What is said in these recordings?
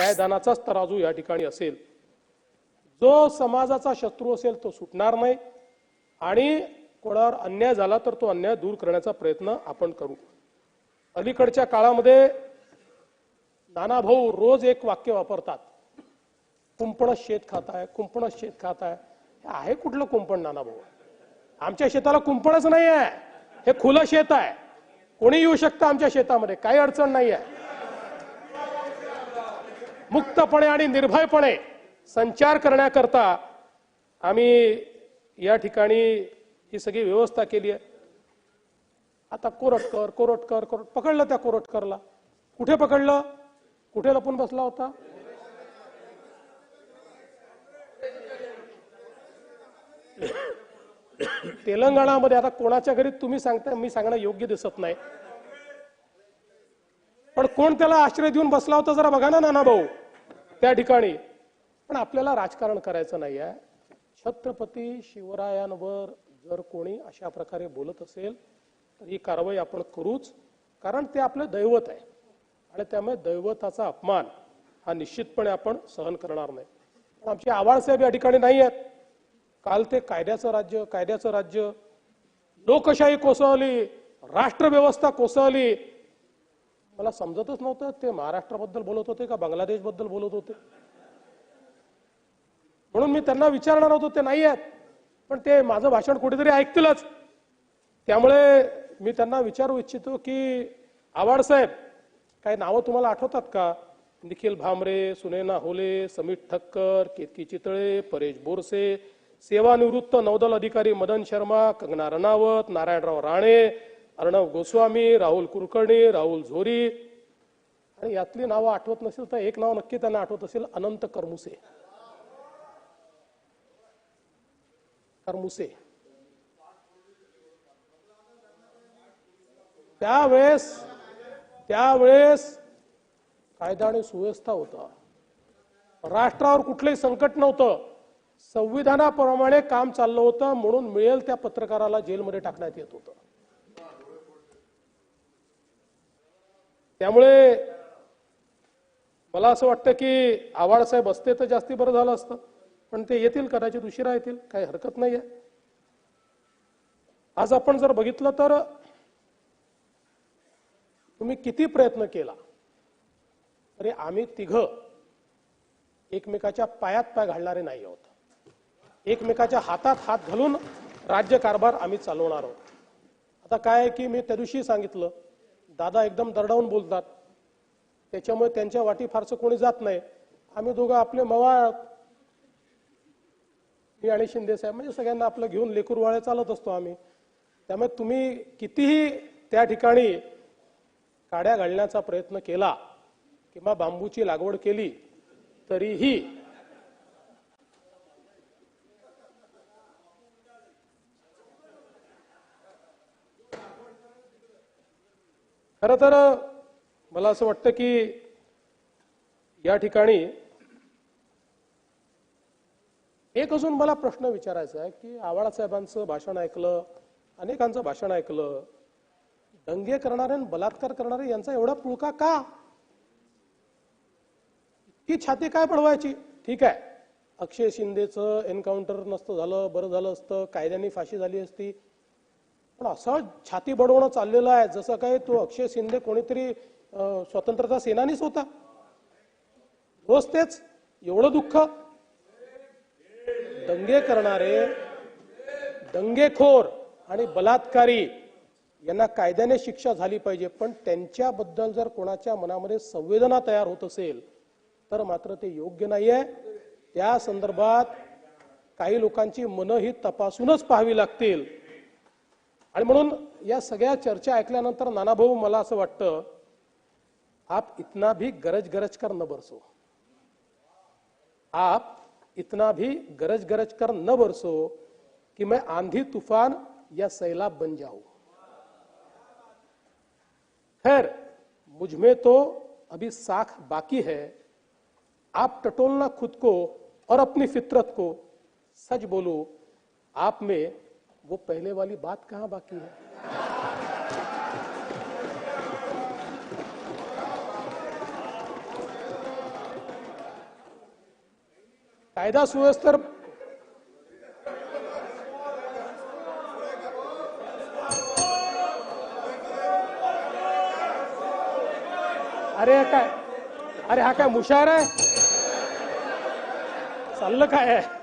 न्यायदानाचाच तराजू या ठिकाणी असेल. जो समाजाचा शत्रू असेल तो सुटणार नाही आणि कोणावर अन्याय झाला तर तो अन्याय दूर करण्याचा प्रयत्न आपण करू. अलीकडच्या काळामध्ये नाना भाऊ रोज एक वाक्य वापरतात. कुंपण शेत खात आहे कुंपणच शेत खात आहे हे आहे कुठलं कुंपण नाना भाऊ? आमच्या शेताला कुंपणच नाही आहे हे खुलं शेत आहे. कोणी येऊ शकतं आमच्या शेतामध्ये? काही अडचण नाही आहे मुक्तपणे आणि निर्भयपणे संचार करण्याकरता आम्ही या ठिकाणी ही सगळी व्यवस्था केली आहे. आता कोरटकर कोरटकर कोरट पकडलं त्या कोरटकरला. कुठे पकडलं? कुठे लपून बसला होता? तेलंगणामध्ये आता कोणाच्या घरी तुम्ही सांगता मी सांगणं योग्य दिसत नाही. पण कोण त्याला आश्रय देऊन बसला होता जरा बघा ना नाना भाऊ त्या ठिकाणी. पण आपल्याला राजकारण करायचं नाही आहे छत्रपती शिवरायांवर जर कोणी अशा प्रकारे बोलत असेल तर ही कारवाई आपण करूच कारण ते आपलं दैवत आहे. आणि त्यामुळे दैवताचा अपमान हा निश्चितपणे आपण सहन करणार नाही. पण आमचे आवाळसाहेब या ठिकाणी नाही आहेत. काल ते कायद्याचं राज्य कायद्याचं राज्य. लोकशाही कोसळली राष्ट्रव्यवस्था कोसळली. मला समजतच नव्हतं ते महाराष्ट्राबद्दल बोलत होते का बांगलादेशबद्दल बोलत होते? म्हणून मी त्यांना विचारणार होतो ते नाही आहेत पण ते माझं भाषण कुठेतरी ऐकतीलच. त्यामुळे मी त्यांना विचारू इच्छितो की आवाड साहेब काही नावं तुम्हाला आठवतात का? निखिल भामरे सुनेना होले समीत ठक्कर केतकी चितळे परेश बोरसे सेवानिवृत्त नौदल अधिकारी मदन शर्मा कंगना रणावत नारायणराव राणे अर्णव गोस्वामी राहुल कुलकर्णी राहुल झोरी. आणि यातली नावं आठवत नसेल तर एक नाव नक्की त्यांना आठवत असेल अनंत करमुसे. करमुसे. त्यावेळेस त्यावेळेस कायदा आणि सुव्यवस्था होता. राष्ट्रावर कुठलंही संकट नव्हतं. संविधानाप्रमाणे काम चाललं होतं म्हणून मिळेल त्या पत्रकाराला जेलमध्ये टाकण्यात येत होतं. त्यामुळे मला असं वाटतं की आवाडसाहेब असते तर जास्ती बरं झालं असतं. पण ते येतील कदाचित उशिरा येतील काही हरकत नाही आहे आज आपण जर बघितलं तर तुम्ही किती प्रयत्न केला तरी आम्ही तिघ एकमेकाच्या पायात पाय घालणारे नाही आहोत. एकमेकाच्या हातात हात घालून राज्यकारभार आम्ही चालवणार आहोत. आता काय आहे की मी त्या दिवशी सांगितलं दादा एकदम दरडावून बोलतात. त्याच्यामुळे त्यांच्या वाटी फारसं कोणी जात नाही. आम्ही दोघं आपले मवाळ मी आणि शिंदे साहेब म्हणजे सगळ्यांना आपलं घेऊन लेकूरवाळे चालत असतो आम्ही. त्यामुळे तुम्ही कितीही त्या ठिकाणी काड्या घालण्याचा प्रयत्न केला किंवा बांबूची लागवड केली तरीही खर तर मला असं वाटतं की या ठिकाणी एक अजून मला प्रश्न विचारायचा आहे की आवाळा साहेबांचं भाषण ऐकलं अनेकांचं भाषण ऐकलं दंगे करणारे आणि बलात्कार करणारे यांचा एवढा पुळका का? ही छाती काय पडवायची? ठीक आहे. अक्षय शिंदेचं एन्काउंटर नसतं झालं बरं झालं असतं कायद्याने फाशी झाली असती पण असं छाती बडवणं चाललेलं आहे जसं काय तो अक्षय शिंदे कोणीतरी स्वतंत्रता सेनानीच होता. रोज तेच एवढं दुःख. दंगे करणारे दंगेखोर आणि बलात्कारी यांना कायद्याने शिक्षा झाली पाहिजे पण त्यांच्याबद्दल जर कोणाच्या मनामध्ये संवेदना तयार होत असेल तर मात्र ते योग्य नाहीये. त्या संदर्भात काही लोकांची मनं ही तपासूनच पाहावी लागतील. आणि म्हणून या सगळ्या चर्चा ऐकल्यानंतर नानाभाऊ, मला असं वाटतं, आप इतना भी गरज गरज कर न बरसो. आप इतना भी गरज गरज कर न बरसो कि मैं आंधी तूफ़ान या सैलाब बन जाऊँ। खैर, मुझमें तो अभी साख बाकी है। आप टटोलना खुद को और अपनी फितरत को, सच बोलो, आप में वो पहले वाली बात कहाँ बाकी है? कायदा सुव्यवस्थेवर अरे काय अरे हा काय मुशार आहे चाललं काय आहे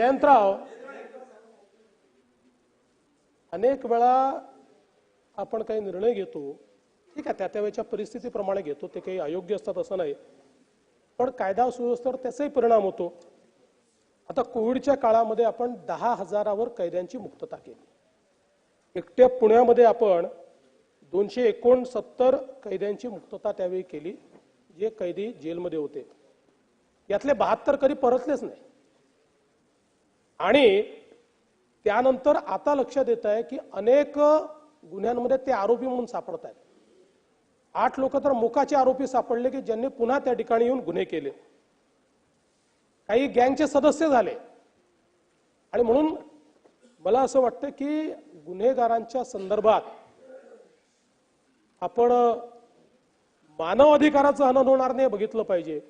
जयंतराव अनेक वेळा आपण काही निर्णय घेतो ठीक आहे त्या त्यावेळेच्या परिस्थितीप्रमाणे घेतो ते काही अयोग्य असतात असं नाही. पण कायदा सुव्यवस्थेवर त्याचाही परिणाम होतो. आता कोविडच्या काळामध्ये आपण दहा हजारावर कैद्यांची मुक्तता केली. एकट्या पुण्यामध्ये आपण दोनशे एकोणसत्तर कैद्यांची मुक्तता त्यावेळी केली जे कैदी जेलमध्ये होते. यातले बहात्तर कधी परतलेच नाही. आणि त्यानंतर आता लक्षात येत आहे की अनेक गुन्ह्यांमध्ये ते आरोपी म्हणून सापडत आहेत. आठ लोक तर मुकाचे आरोपी सापडले की ज्यांनी पुन्हा त्या ठिकाणी येऊन गुन्हे केले. काही गँगचे सदस्य झाले. आणि म्हणून मला असं वाटतं की गुन्हेगारांच्या संदर्भात आपण मानव अधिकाराचं हनन होणार नाही बघितलं पाहिजे.